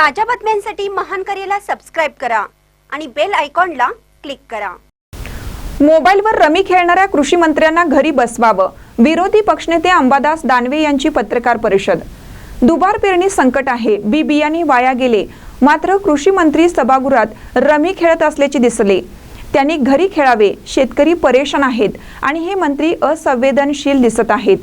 ताज्या बातम्यांसाठी महान करेला सबस्क्राईब करा आणि बेल आयकॉनला क्लिक करा. मोबाईलवर रमी खेळणाऱ्या कृषी मंत्र्यांना घरी बसवावं. विरोधी पक्षनेते अंबादास दानवे यांची पत्रकार परिषद. दुबार पेरणी संकट आहे. बी बियाणे वाया गेले. मात्र कृषी मंत्री सभागृहात रमी खेळत असल्याचे दिसले. त्यांनी घरी खेळावे. शेतकरी परेशान आहेत आणि हे मंत्री असंवेदनशील दिसत आहेत.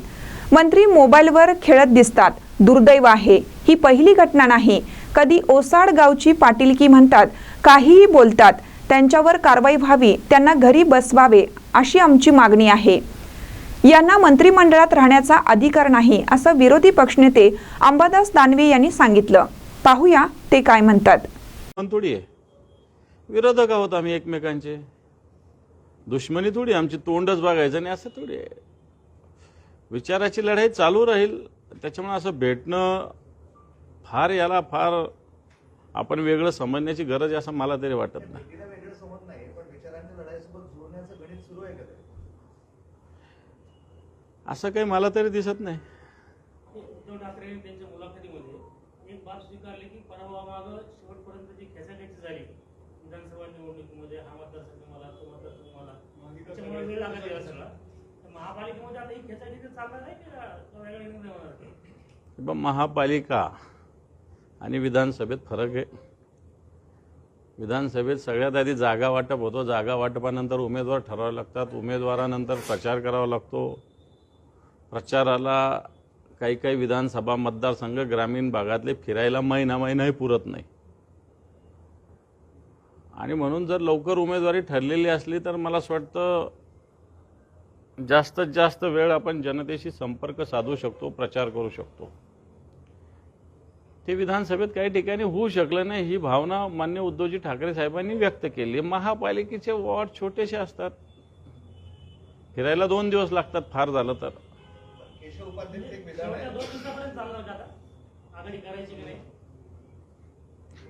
मंत्री मोबाईलवर खेळत दिसतात. दुर्दैव आहे. ही पहिली घटना नाही. कधी ओसाड गावची पाटीलकी म्हणतात काहीही बोलतात त्यांच्यावर कारवाई व्हावी त्यांना घरी बसवावे अशी आमची मागणी आहे. यांना मंत्रिमंडळात राहण्याचा अधिकार नाही असं विरोधी पक्षनेते अंबादास दानवे यांनी सांगितलं. पाहूया ते काय म्हणतात. पण थोडी आहे. विरोधक आहोत आम्ही एकमेकांचे. दुश्मनी थोडी आमची तोंडच बघायचं आणि असं थोडी आहे. विचाराची लढाई चालू राहील त्याच्यामुळे असं भेटणं फार याला फार आपण वेगळं समजण्याची गरज आहे असं मला तरी वाटत नाही. तिला वेगळं समज नाही पण विचारांच्या लढाईसोबत जोडण्याचं गणित सुरू आहे का ते? असं काही मला तरी दिसत नाही. उद्धव ठाकरे त्यांच्या मुलाखतीमध्ये एक बाब स्वीकारली की परवामागं शेवटपर्यंत जी खेचाखेची झाली विधानसभा निवडणुकीमध्ये हा मतदारसंघ मला तो मतदारसंघ मला त्याच्यामुळे वेळ लागत गेला सगळा. तर महापालिकेमध्ये आता ही खेचाखेची चालणार नाही की? का वेगळा निर्णय होणार पण महापालिका आणि विधानसभेत फरक आहे. विधानसभेत सगळ्यात आधी जागा वाटप होतो. जागा वाटपानंतर उमेदवार ठरवावे लागतात. उमेदवारानंतर प्रचार करावा लागतो. प्रचाराला काही काही विधानसभा मतदारसंघ ग्रामीण भागातले फिरायला महिना महिनाही पुरत नाही. आणि म्हणून जर लवकर उमेदवारी ठरलेली असली तर मला असं वाटतं जास्तीत जास्त वेळ आपण जनतेशी संपर्क साधू शकतो प्रचार करू शकतो. ते विधानसभेत काही ठिकाणी होऊ शकलं नाही ही भावना मान्य उद्धवजी ठाकरे साहेबांनी व्यक्त केली. महापालिकेचे वॉर्ड छोटेसे असतात. फिरायला दोन दिवस लागतात फार झालं तर.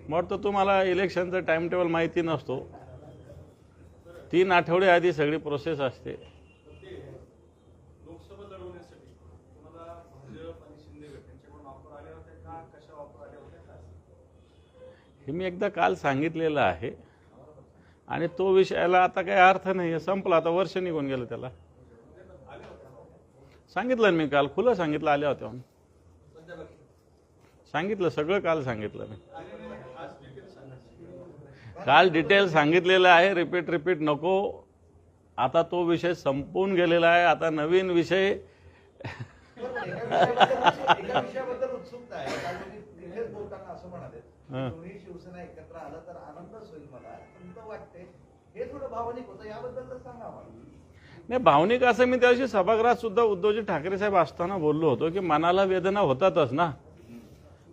मग वाटतं तुम्हाला इलेक्शनचं टाइम टेबल माहिती नसतो. तीन आठवडे आधी सगळी प्रोसेस असते लोकसभा लढवण्यासाठी तुम्हाला भाजप आणि शिंदे गट यांच्याकडून ऑफर आल्या होत्या का कशा ऑफर आल्या होत्या का हे मी एकदा काल सांगितलेलं आहे. आणि तो विषयाला आता काही अर्थ नाही आहे संपला. आता वर्ष निघून गेलं त्याला. सांगितलं मी काल खुलं सांगितलं आल्या होत्या सांगितलं सगळं काल सांगितलं मी. काल डिटेल सांगितलेलं आहे रिपीट रिपीट नको. आता तो विषय संपून गेलेला आहे. आता नवीन विषय हां. दोन्ही शिवसेना एकत्र आलं तर आनंदच होईल मला. तर वाटते हे थोडं भावनिक होतं याबद्दल तर सांगा नाही भावनिक असं मी त्या दिवशी सभागृहात सुद्धा उद्धवजी ठाकरे साहेब असताना बोललो होतो की मनाला वेदना होतातच ना.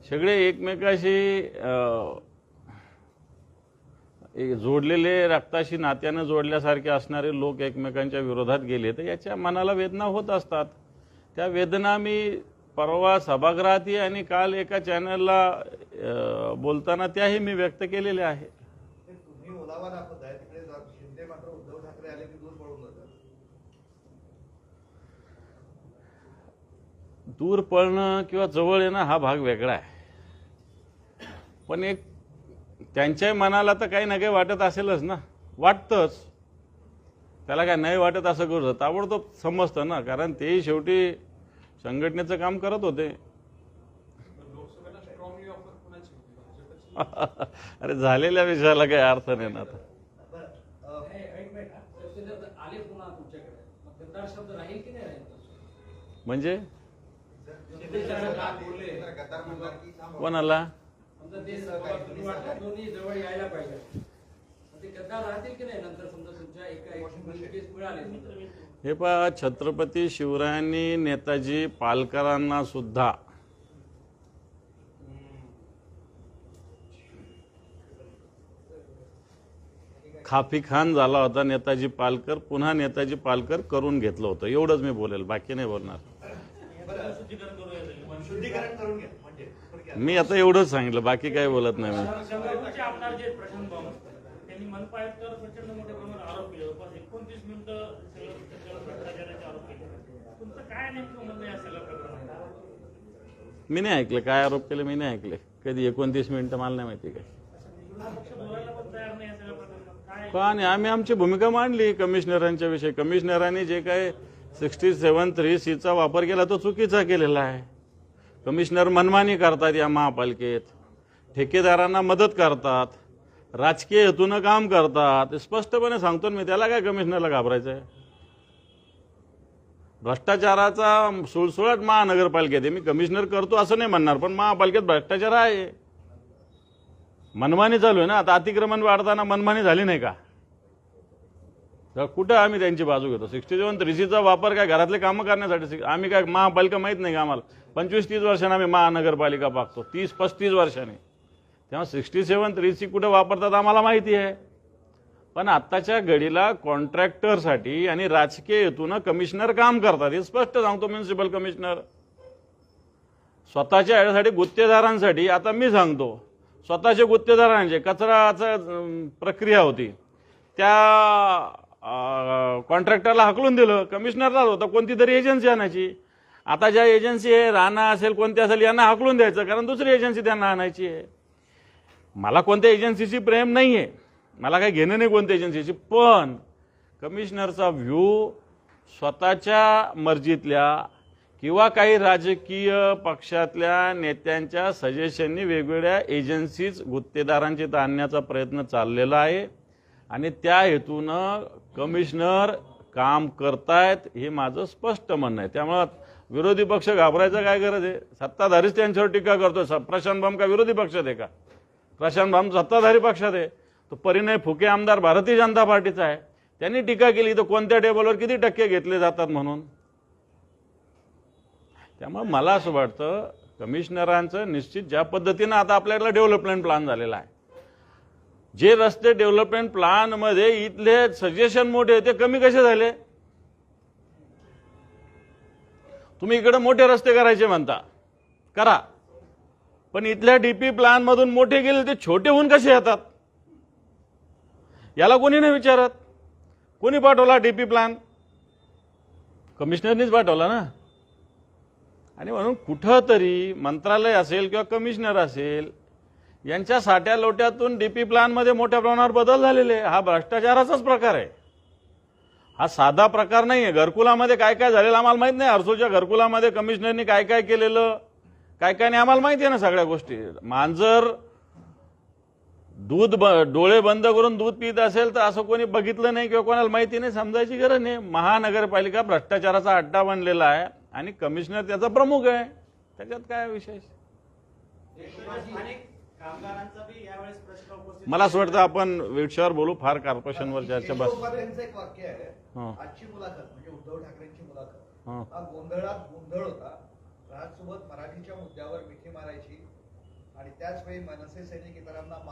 सगळे एकमेकाशी जोडलेले रक्ताशी नात्यानं जोडल्यासारखे असणारे लोक एकमेकांच्या विरोधात गेले तर याच्या मनाला वेदना होत असतात. त्या वेदना मी परवा सभागृहातही आणि काल एका चॅनलला बोलताना त्याही मी व्यक्त केलेल्या आहे. दूर पळणं किंवा जवळ येणं हा भाग वेगळा आहे. पण एक त्यांच्याही मनाला तर काही ना काही वाटत असेलच ना. वाटतंच. त्याला काय नाही वाटत असं करू ताबडतोब समजतं ना कारण तेही शेवटी संघटनेचं काम करत होते. अरे झालेल्या विषयाला काही अर्थ नाही ना आता. म्हणजे? कोणाला? पाहिजे गद्दार राहतील की नाही नंतर समजा तुमच्या एका मिळाले हे पहा छत्रपती शिवरायांनी नेताजी पालकरांना सुद्धा खाफी खान झाला होता नेताजी पालकर पुन्हा नेताजी पालकर करून घेतलं होतं. एवढंच मी बोलेल बाकी नाही बोलणार. मी आता एवढंच सांगितलं बाकी काही बोलत नाही मी. मी नाही ऐकलं काय आरोप केले मी नाही ऐकले. कधी एकोणतीस मिनिटं मला नाही माहिती काय. पण का नाही? आम्ही आमची भूमिका मांडली कमिशनरांच्या विषयी. कमिशनरांनी जे काय सिक्स्टी सेवन थ्री सीचा वापर केला तो चुकीचा केलेला आहे. कमिशनर मनमानी करतात या महापालिकेत. ठेकेदारांना मदत करतात. राजकीय हेतूनं काम करतात. स्पष्टपणे सांगतो मी त्याला काय कमिशनरला घाबरायचं आहे भ्रष्टाचाराचा सुळसुळाट महानगरपालिकेत आहे. मी कमिशनर करतो असं नाही म्हणणार पण महापालिकेत भ्रष्टाचार आहे. मनमानी चालू आहे ना? आता अतिक्रमण वाढताना मनमानी झाली नाही का? तर कुठं आम्ही त्यांची बाजू घेतो? सिक्स्टी सेवन थ्रीसीचा वापर काय घरातले कामं करण्यासाठी? आम्ही काय महापालिका माहीत नाही का आम्हाला? पंचवीस तीस वर्षांनी आम्ही महानगरपालिका पाहतो तीस पस्तीस वर्षांनी. तेव्हा सिक्स्टी सेवन थ्री सी कुठं वापरतात आम्हाला माहिती आहे. पण आत्ताच्या घडीला कॉन्ट्रॅक्टरसाठी आणि राजकीय हेतून कमिशनर काम करतात. हे स्पष्ट सांगतो म्युन्सिपल कमिशनर. स्वतःच्या यासाठी गुत्तेदारांसाठी आता मी सांगतो स्वतःचे गुत्तेदारांचे कचराचं प्रक्रिया होती. त्या कॉन्ट्रॅक्टरला हकलून दिलं. कमिशनरला होतं कोणती तरी एजन्सी आणायची. आता ज्या एजन्सी आहे राणा असेल कोणती असेल यांना हकलून द्यायचं कारण दुसरी एजन्सी त्यांना आणायची आहे. मला कोणत्या एजन्सीची प्रेम नाही आहे मला काही घेणं नाही कोणत्या एजन्सीची पण कमिशनरचा व्ह्यू स्वतःच्या मर्जीतल्या किंवा काही राजकीय पक्षातल्या नेत्यांच्या सजेशननी वेगवेगळ्या एजन्सीज गुत्तेदारांची आणण्याचा प्रयत्न चाललेला आहे. आणि त्या हेतूनं कमिशनर काम करतायत हे माझं स्पष्ट म्हणणं आहे. त्यामुळं विरोधी पक्ष घाबरायचं काय गरज आहे? सत्ताधारीच त्यांच्यावर टीका करतो स- प्रशांत भाम का विरोधी पक्षात आहे का? प्रशांत भाम सत्ताधारी पक्षात आहे. तो परिणय फुके आमदार भारतीय जनता पार्टीचा आहे. त्यांनी टीका केली तर कोणत्या टेबलवर किती टक्के घेतले जातात म्हणून? त्यामुळे मला असं वाटतं कमिशनरांचं निश्चित ज्या पद्धतीनं आता आपल्याला डेव्हलपमेंट प्लॅन झालेला आहे. जे रस्ते डेव्हलपमेंट प्लॅनमध्ये इथले सजेशन मोठे ते कमी कसे झाले? तुम्ही इकडे मोठे रस्ते करायचे म्हणता. करा. पण इथल्या डीपी पी मधून मोठे गेले ते छोटे होऊन कसे येतात? याला कोणी नाही विचारत. कोणी पाठवला डी पी प्लॅन कमिशनरनीच पाठवला ना? आणि म्हणून कुठंतरी मंत्रालय असेल किंवा कमिशनर असेल यांच्या साठ्या लोट्यातून डी पी प्लॅनमध्ये मोठ्या प्रमाणावर बदल झालेले. आहे. हा भ्रष्टाचाराचाच प्रकार आहे. हा साधा प्रकार नाही आहे घरकुलामध्ये काय काय झालेलं आम्हाला माहीत नाही. हर्सोच्या घरकुलामध्ये कमिशनरनी काय काय केलेलं? काय काय नाही? आम्हाला माहिती आहे ना सगळ्या गोष्टी. मांजर दूध ब डोळे बंद करून दूध पित असेल तर असं कोणी बघितलं नाही किंवा कोणाला माहिती नाही समजायची गरज नाही. महानगरपालिका भ्रष्टाचाराचा अड्डा बनलेला आहे आणि कमिशनर त्याचा प्रमुख आहे. त्याच्यात काय विशेष? मला असं वाटतं आपण विषयावर बोलू फार कॉर्पोरेशनवर चर्चा बस. आजची मुलाखत म्हणजे उद्धव ठाकरेंची मुलाखत. हा. गोंधळात गोंधळ होता. राजसोबत मराठीच्या मुद्द्यावर मिठी मारायची आणि त्याच वेळी मनसे सैनिक इतरांना